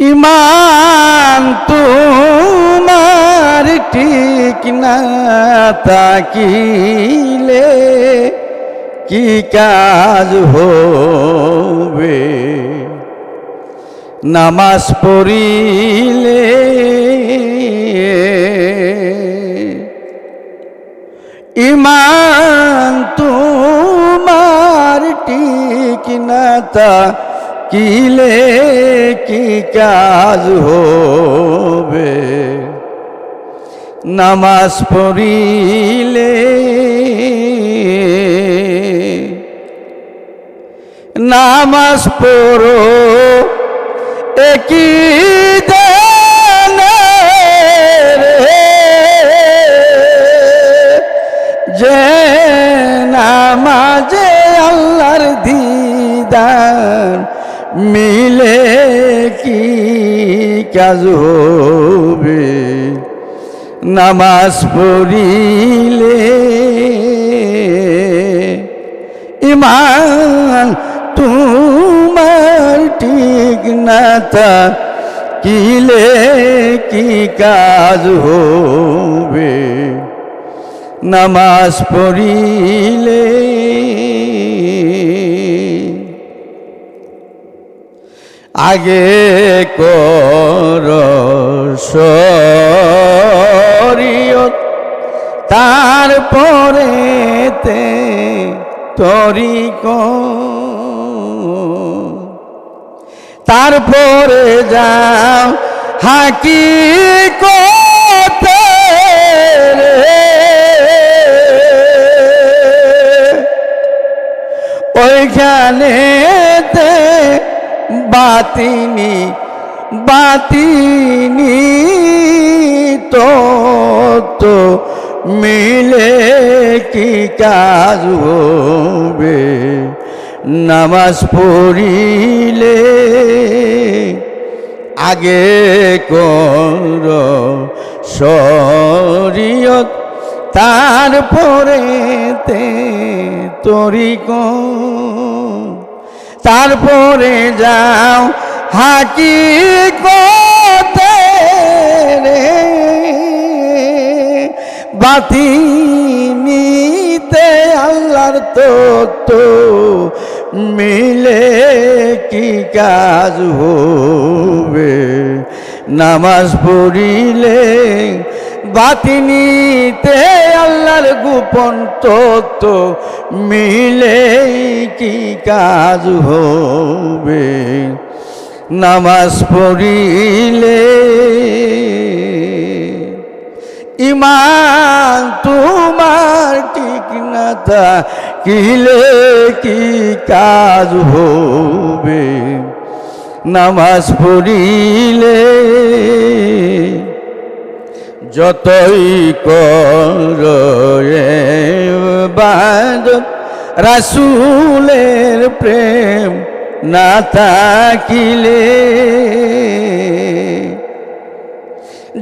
ইমান তোমার ঠিক না, তাকিলে কি কাজ হবে? নামাজ পড়িলে ইমান তোমার ঠিক না, তা কিলে কি কাজ হবে? নামাজ পড়িলে নামাজ পড়ো একই যে নামাজে আল্লাহর দিদার মিলে কি কাজ হবে? নামাজ পড়িলে ইমান তোমার ঠিক না তা কিলে কি কাজ হবে? নামাজ পড়িলে আগে কর শরীয়ত তারপরে তে তরিক। তারপরে যাও হাকি ওইখানে বাতিনি বাতিনি, তো তো মিলে কি কাজ হবে? নামাজ পড়িলে আগে কর শরীয়ত তারপরে তে তরিক তারপরে যাও হাকি রে। বাতি নিতে আল্লাহর তত্ত্ব মিলে কি কাজ হবে? নামাজ পড়িলে বাতিনিতে আল্লাহর গোপন তত্ত্ব মিলে কি কাজ হবে? নামাজ পড়িলে ইমান তোমার ঠিক না তা কিলে কি কাজ হবে? নামাজ পড়িলে যতই কর রাসুলের প্রেম না তাকিলে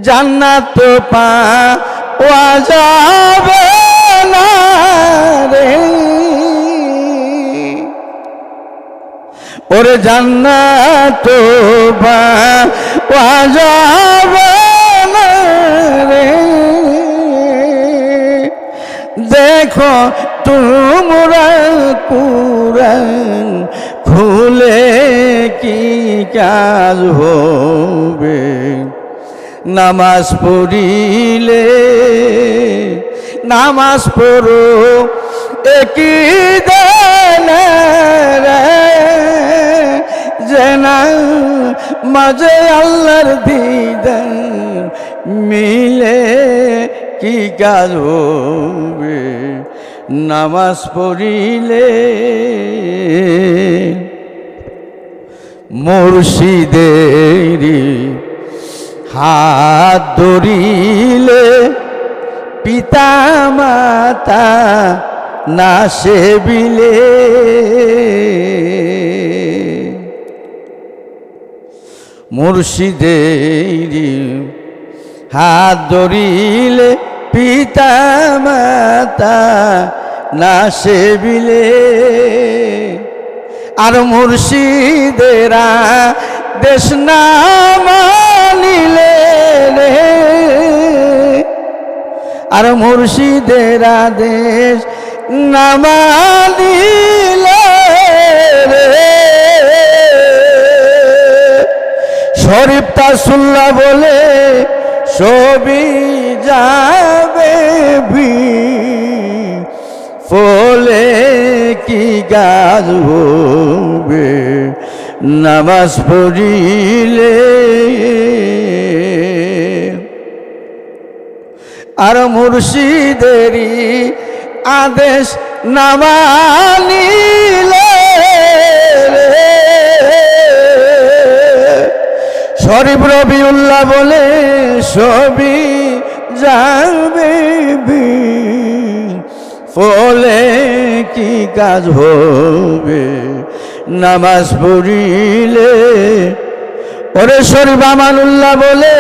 জান্নাত পাওয়া যাবে না রে। ওরে জান্নাত পাওয়া যাবে দেখো তোমরা কুরআন খুলে কি কাজ হবে? নামাজ পড়িলে, নামাজ পড়ো, একই যেনা মাঝে আল্লাহর দিদার মিলে কি কাজ নামাজ পড়িলে মুর্শিদেরি হাত ধরিলে পিতা মাতা না সেবিলে। মুর্শিদেরি হাত ধরিলে পিতা মাতা না সেবিলে, আর মুর্শিদেরা দেশ না মানিলে আর মুর্শিদের দেশ না মানিলে শরীফ তাসুল্লাহ বলে ছবি যাবে ভি ফলে কি গাছ হবে নামাজ পড়িলে আর মুর্শিদেরই আদেশ নামানিলে শরীফ রবিউল্লাহ বলে সবই যাবে বি। ফলে কি কাজ হবে? নামাজ পড়িলে ওরে শরীফ আমানুল্লাহ বলে,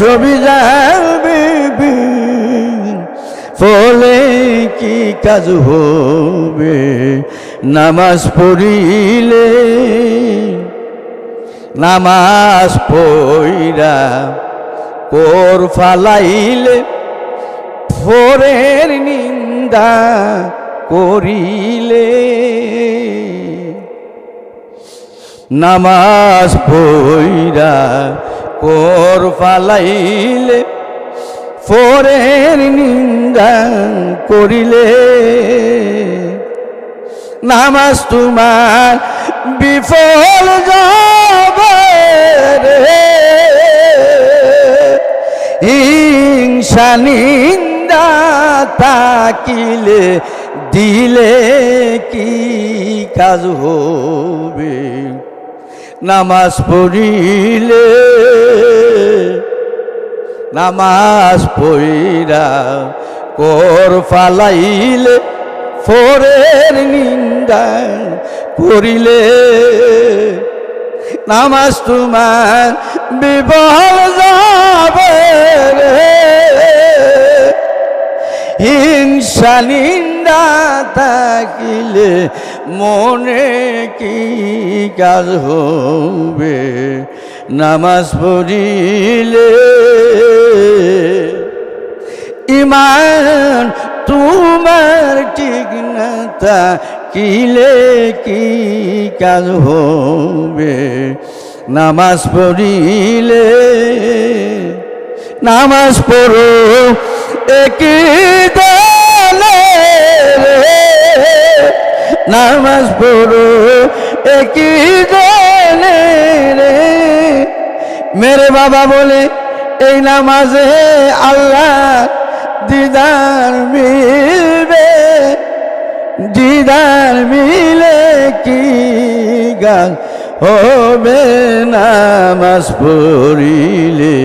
সবই যাবে ফলে কি কাজ হবে? নামাজ পড়িলে নামাজ পইরা কোর ফালাইলে ফোরের নিন্দা করিলে। নামাজ পইরা কোর ফালাইলে, ফোরের নিন্দা করিলে। নামাজ তোমার বিফল যাবে হিংসা নিন্দা তাকিলে দিলে কি কাজ হবে? নামাজ পড়িলে, নামাজ পইরা কর ফালাইলে, ফোরের নিন্দা করিলে। নামাজ তোমার বিবল যাবে রে। হিংসা নিন্দা থাকিলে মনে কি কাজ হবে? নামাজ পড়িলে ইমান তোমার ঠিক না কিলে কি কাজ হবে? নামাজ পড়িলে, নামাজ পড়ো একই দলে নামাজ পড়ো, একই দলে মেরে বাবা বলে, এই নামাজে আল্লাহ দিদার মিলবে। দিদার মিলে কি গান হবে নামাজ পড়িলে?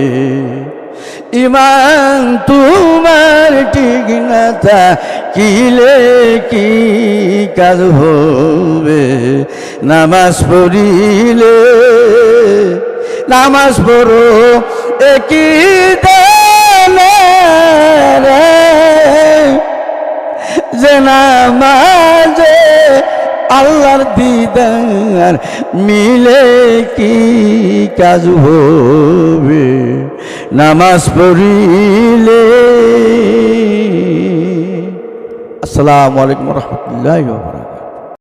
ইমান তোমার ঠিক না কিলে কি কাজ হবে? নামাজ পড়িলে, নামাজ পড়ো একই যে নামাজে আল্লাহর দিদার মিলে কি কাজ হবে? নামাজ পড়িলে। আসসালামু আলাইকুম রহমতুল্লাহ